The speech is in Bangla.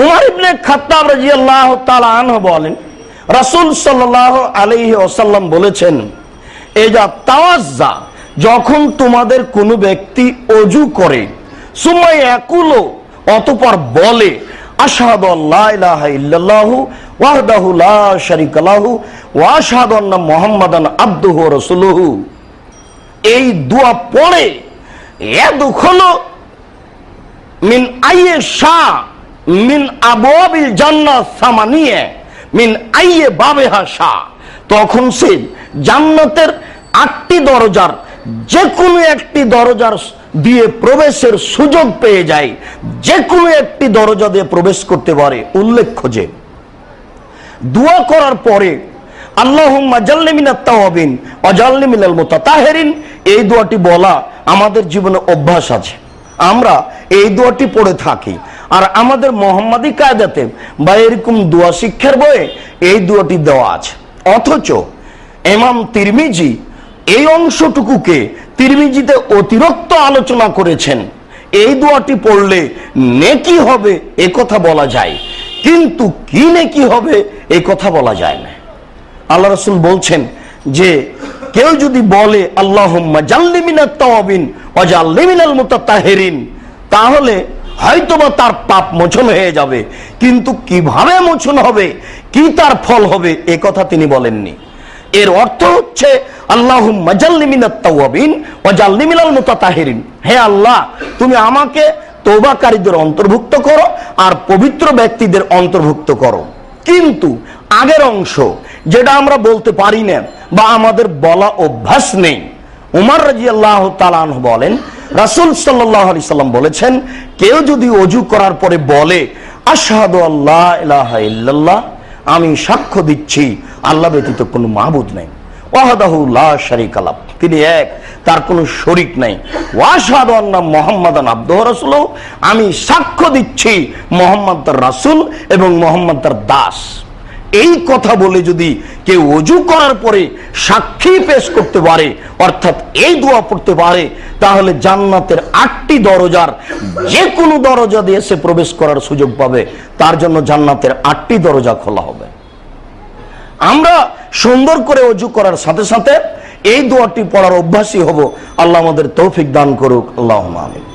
উমর ইবনে খাত্তাব রাদিয়াল্লাহু তাআলা আনহু বলেন, রাসূল সাল্লাল্লাহু আলাইহি ওয়াসাল্লাম বলেছেন এই যা তাওয়াজ্জা, যখন তোমাদের কোনো ব্যক্তি অজু করে সুমাই একুলো অতপর বলে, আশহাদু আল্লা ইলাহা ইল্লাল্লাহু ওয়াহদাহু লা শারীকা লাহু ওয়া আশহাদু আন্না মুহাম্মাদান আবদুহু ওয়া রাসূলুহু। এই দোয়া পড়ে, ইয়াদখুলু মিন আইয়ে শাহ মিন আবওয়াবিল জান্নাত মিন আইয়ে বাবেহা শাহ। তখন সে জান্নাতের আটটি দরজার যে কোনো একটি দরজার দিয়ে প্রবেশের সুযোগ পেয়ে যায়। যে কোনো একটি দরজা দিয়ে প্রবেশ করতে পারে। উল্লেখ্য যে, দোয়া করার পরে এই দোয়াটি বলা আমাদের জীবনে অভ্যাস আছে। আমরা এই দোয়াটি পড়ে থাকি। আর আমাদের মোহাম্মদী কায়দাতে বা এরকম দোয়া শিক্ষার বইয়ে এই দোয়াটি দেওয়া আছে। অথচ এমাম তিরমিজি এই অংশটুকুকে তিরমিজিতে অতিরিক্ত আলোচনা করেছেন। এই দোয়াটি পড়লে নেকি হবে এ কথা বলা যায়। কিন্তু কি নেকি হবে এ কথা বলা যায় না। আল্লাহ রসুল বলছেন যে, কেউ যদি বলে আল্লাহ অজাল্লিমিনাল মুতাতাহিরিন তাহলে হয়তোবা তার পাপ মোচন হয়ে যাবে, কিন্তু কীভাবে মোচন হবে, কি তার ফল হবে, এ কথা তিনি বলেননি। এর অর্থ হচ্ছে আল্লাহ মাজাল্লিমিনাত তাওয়াবিন ওয়াজাল্লিমিনাল মুতাতাহিরিন। হে আল্লাহ, তুমি আমাকে তৌবাকারীদের অন্তর্ভুক্ত করো আর পবিত্র ব্যক্তিদের অন্তর্ভুক্ত করো। কিন্তু আগের অংশ, যেটা আমরা বলতে পারি না বা আমাদের বলা অভ্যাস নেই। উমার রাজি আল্লাহ তালান বলেন রাসুল সাল্লাহ আলি সাল্লাম বলেছেন, কেউ যদি অজু করার পরে বলে, আশহাদু আল্লাহ ইলাহা আমি সাক্ষ্য দিচ্ছি, আল্লাহ ব্যতীত কোনো মাহবুদ নেই। ওয়াহাদাহু লা শারিকা লাহ, তিনি এক, তার কোনো শরিক নাই। ওয়াশহাদু আন্না মুহাম্মাদান আবদুহু রাসূলুহু, আমি সাক্ষ্য দিচ্ছি, মোহাম্মদ তার রাসূল এবং মোহাম্মদ দাস। এই কথা বলে যদি কেউ অজু করার পরে সাক্ষী পেশ করতে পারে, অর্থাৎ এই দোয়া পড়তে পারে, তাহলে জান্নাতের আটটি দরজার যে কোনো দরজা দিয়ে সে প্রবেশ করার সুযোগ পাবে। তার জন্য জান্নাতের আটটি দরজা খোলা হবে। আমরা সুন্দর করে অজু করার সাথে সাথে এই দোয়াটি পড়ার অভ্যাসই হব। আল্লাহ আমাদের তৌফিক দান করুক। আল্লাহ আমিন।